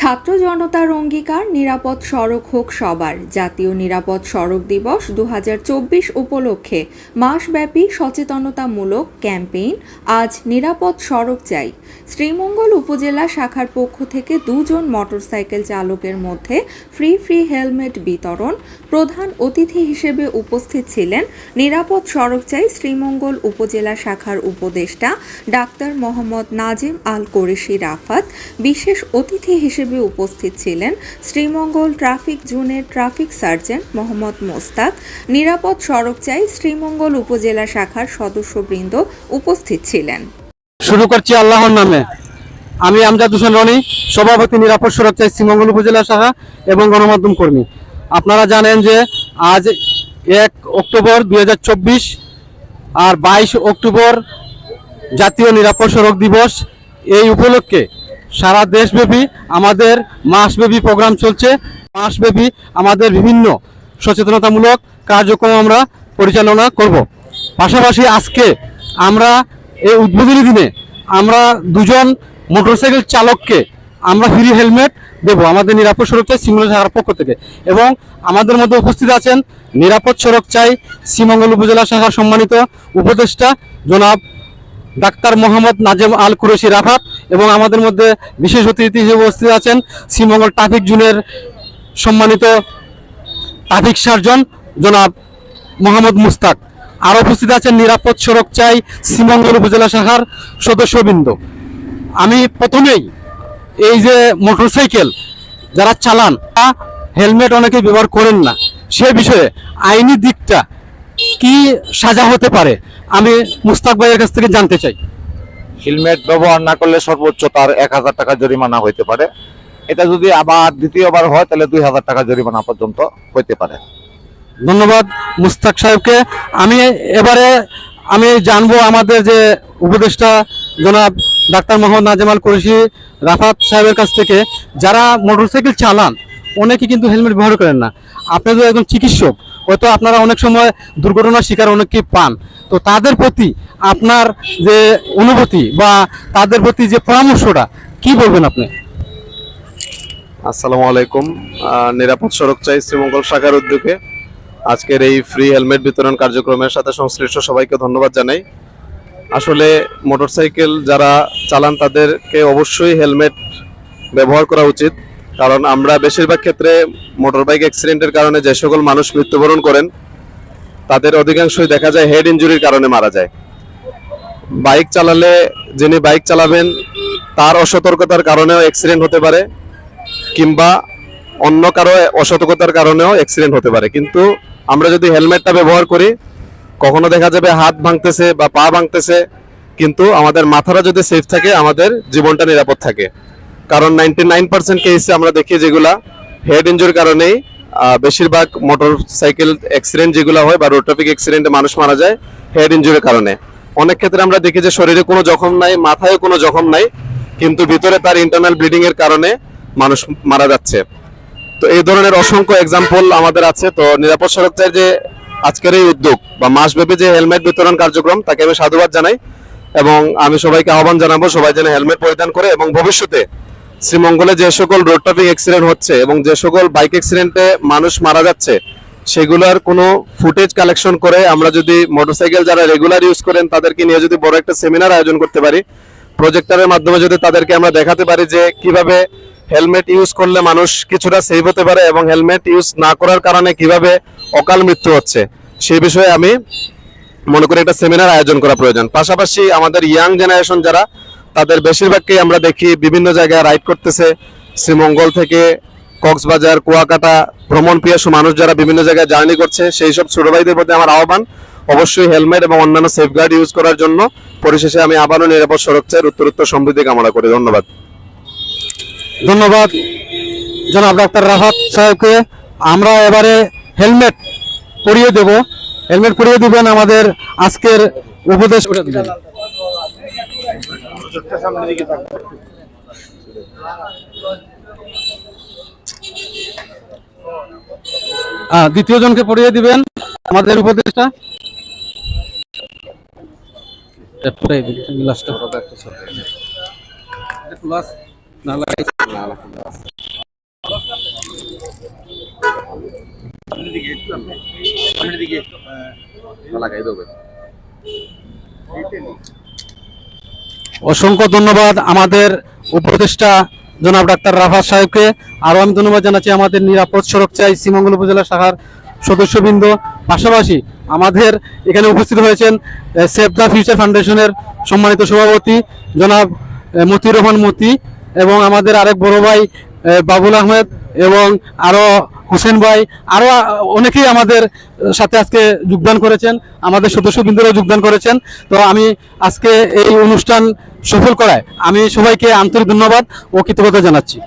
ছাত্র জনতার অঙ্গীকার, নিরাপদ সড়ক হোক সবার। জাতীয় নিরাপদ সড়ক দিবস দু হাজার চব্বিশ উপলক্ষে মাসব্যাপী সচেতনতামূলক ক্যাম্পেইন আজ নিরাপদ সড়ক চাই। শ্রীমঙ্গল উপজেলা শাখার পক্ষ থেকে দুজন মোটরসাইকেল চালকের মধ্যে ফ্রি ফ্রি হেলমেট বিতরণ প্রধান অতিথি হিসেবে উপস্থিত ছিলেন নিরাপদ সড়ক চাই শ্রীমঙ্গল উপজেলা শাখার উপদেষ্টা ডাক্তার মোহাম্মদ নাজিম আল কোরেশি রাফাত। বিশেষ অতিথি হিসেবে উপস্থিত ছিলেন শ্রীমঙ্গল ট্রাফিক জোনের ট্রাফিক সার্জেন্ট মোহাম্মদ মোস্তাক নিরাপদ সড়ক চাই শ্রীমঙ্গল উপজেলা শাখার সদস্যবৃন্দ উপস্থিত ছিলেন। শুরু করছি আল্লাহর নামে। আমি আমজাদ হোসেন রনি, সভাপতি নিরাপদ সড়ক চাই শ্রীমঙ্গল উপজেলা শাখা এবং গণমাধ্যম কর্মী। আপনারা জানেন যে আজ এক অক্টোবর দুই হাজার চব্বিশ আর বাইশ অক্টোবর জাতীয় নিরাপদ সড়ক দিবস এই উপলক্ষে সারা দেশব্যাপী আমাদের মাসব্যাপী প্রোগ্রাম চলছে। মাসব্যাপী আমাদের বিভিন্ন সচেতনতামূলক কার্যক্রম আমরা পরিচালনা করব। পাশাপাশি আজকে আমরা এই উদ্বোধনী দিনে আমরা দুজন মোটরসাইকেল চালককে আমরা ফ্রি হেলমেট দেবো। আমাদের নিরাপদ সড়ক চাই শ্রীমঙ্গল শাখার পক্ষ থেকে এবং আমাদের মধ্যে উপস্থিত আছেন নিরাপদ সড়ক চাই শ্রীমঙ্গল উপজেলা শাখার সম্মানিত উপদেষ্টা জনাব ডাক্তার মোহাম্মদ নাজেম আল কুরেশি রাফাত। এবং আমাদের মধ্যে বিশেষ অতিথি হিসেবে উপস্থিত আছেন শ্রীমঙ্গল ট্রাফিক জোনের সম্মানিত ট্রাফিক সার্জন জনাব মোহাম্মদ মুস্তাক। আর উপস্থিত আছেন নিরাপদ সড়ক চাই শ্রীমঙ্গল উপজেলা শাখার সদস্যবৃন্দ। আমি প্রথমেই এই যে মোটরসাইকেল যারা চালান, তা হেলমেট অনেকে ব্যবহার করেন না। সে বিষয়ে আইনি দিকটা কি সাজা হতে পারে, আমি মুস্তাক ভাইয়ের কাছ থেকে জানতে চাই। হেলমেট ব্যবহার না করলে সর্বোচ্চ তার এক হাজার টাকা জরিমানা হইতে পারে। এটা যদি আবার দ্বিতীয়বার হয়, তাহলে দুই হাজার টাকা জরিমানা পর্যন্ত হইতে পারে। ধন্যবাদ মুস্তাক সাহেবকে। আমি এবারে আমি জানব আমাদের যে উপদেষ্টা জনাব ডাক্তার মোহাম্মদ নাজেমাল কুরেশি রাফাত সাহেবের কাছ থেকে যারা মোটরসাইকেল চালান, অনেকে কিন্তু হেলমেট ব্যবহার করেন না। আপনি তো একজন চিকিৎসক, হয়তো আপনারা অনেক সময় দুর্ঘটনার শিকার অনেককে পান। তো তাদের প্রতি আপনার যে অনুভূতি বা তাদের প্রতি যে পরামর্শটা, কি বলবেন আপনি? আসসালামু আলাইকুম। নিরাপদ সড়ক চাই শ্রীমঙ্গল শাখার উদ্যোগে। আজকের এই ফ্রি হেলমেট বিতরণ কার্যক্রমের সাথে সংশ্লিষ্ট সবাইকে ধন্যবাদ জানাই। আসলে মোটরসাইকেল যারা চালান তাদেরকে অবশ্যই হেলমেট ব্যবহার করা উচিত। কারণ আমরা বেশিরভাগ ক্ষেত্রে মোটর বাইক অ্যাক্সিডেন্টের কারণে যে সকল মানুষ মৃত্যুবরণ করেন, তাদের অধিকাংশই দেখা যায় হেড ইঞ্জুরির কারণে মারা যায়। বাইক চালালে যিনি বাইক চালাবেন, তার অসতর্কতার কারণেও অ্যাক্সিডেন্ট হতে পারে, কিংবা অন্য কারও অসতর্কতার কারণেও অ্যাক্সিডেন্ট হতে পারে। কিন্তু আমরা যদি হেলমেটটা ব্যবহার করি কখনো দেখা যাবে হাত ভাঙতেছে বা পা ভাঙতেছে, কিন্তু আমাদের মাথাটা যদি সেফ থাকে, আমাদের জীবনটা নিরাপদ থাকে। কারণ নাইনটি নাইন পার্সেন্ট কেসে আমরা দেখি যেগুলা হেড ইঞ্জুর কারণেই বেশিরভাগ মোটর সাইকেল অ্যাক্সিডেন্ট যেগুলো হয় বা রোড ট্রাফিক অ্যাক্সিডেন্টে মানুষ মারা যায় হেড ইঞ্জুরির কারণে। অনেক ক্ষেত্রে আমরা দেখি যে শরীরে কোনো জখম নাই মাথায় কোনো জখম নাই, কিন্তু ভিতরে তার ইন্টারনাল ব্লিডিং এর কারণে মানুষ মারা যাচ্ছে। তো এই ধরনের অসংখ্য এক্সাম্পল আমাদের আছে। তো নিরাপদ সড়কচার যে আজকের এই উদ্যোগ বা মাসব্যাপী যে হেলমেট বিতরণ কার্যক্রম, তাকে আমি সাধুবাদ জানাই এবং আমি সবাইকে আহ্বান জানাব সবাই যেন হেলমেট পরিধান করে এবং ভবিষ্যতে শ্রীমঙ্গলে যে সকল রোড ট্রাফিক অ্যাক্সিডেন্ট হচ্ছে এবং যে সকল বাইক অ্যাক্সিডেন্টে মানুষ মারা যাচ্ছে, সেগুলোর কোনো ফুটেজ কালেকশন করে আমরা যদি মোটরসাইকেল যারা রেগুলার ইউজ করেন, তাদেরকে নিয়ে যদি বড় একটা সেমিনার আয়োজন করতে পারি। প্রজেক্টরের মাধ্যমে যদি তাদেরকে আমরা দেখাতে পারি যে কীভাবে হেলমেট ইউজ করলে মানুষ কিছুটা সেভ হতে পারে এবং হেলমেট ইউজ না করার কারণে কীভাবে অকাল মৃত্যু হচ্ছে। সেই বিষয়ে আমি মনে করি একটা সেমিনার আয়োজন করা প্রয়োজন। পাশাপাশি আমাদের ইয়াং জেনারেশন যারা, তাদের বেশিরভাগকেই আমরা দেখি বিভিন্ন জায়গায় রাইড করতেছে। শ্রীমঙ্গল থেকে কক্সবাজার, কুয়াকাটা, ভ্রমণ পিয়াসু মানুষ যারা বিভিন্ন জায়গায় জার্নি করছে, সেই সব ছোট ভাইদের প্রতি আমার আহ্বান। অবশ্যই হেলমেট এবং অন্যান্য সেফগার্ড ইউজ করার জন্য পরিশেষে আমি আবারও নিরাপদ সড়ক চাই, উত্তরোত্তর সমৃদ্ধি কামনা করি। ধন্যবাদ। ধন্যবাদ। জনাব ডাক্তার রাহাত সাহেবকে। আমরা এবারে হেলমেট পরিয়ে দেব। হেলমেট পরিয়ে দিবেন আমাদের আজকের উপদেশ। দ্বিতীয় জনকে পরিয়ে দিবেন আমাদের উপদেশটা। গ্লাসটা অসংখ্য ধন্যবাদ আমাদের উপদেষ্টা জনাব ডাক্তার রাফাত সাহেবকে। আরও আমি ধন্যবাদ জানাচ্ছি আমাদের নিরাপদ সড়ক চাই শ্রীমঙ্গল উপজেলা শাখার সদস্যবৃন্দ। পাশাপাশি আমাদের এখানে উপস্থিত হয়েছেন সেভ দ্য ফিউচার ফাউন্ডেশনের সম্মানিত সভাপতি জনাব মতি রহমান মতি এবং আমাদের আরেক বড় ভাই বাবুল আহমেদ এবং আরও হোসেন ভাই আরও অনেকেই আমাদের সাথে আজকে যোগদান করেছেন, আমাদের সদস্যবৃন্দরাও যোগদান করেছেন। তো আমি আজকে এই অনুষ্ঠান সফল করায় আমি সবাইকে আন্তরিক ধন্যবাদ, ও কৃতজ্ঞতা জানাচ্ছি।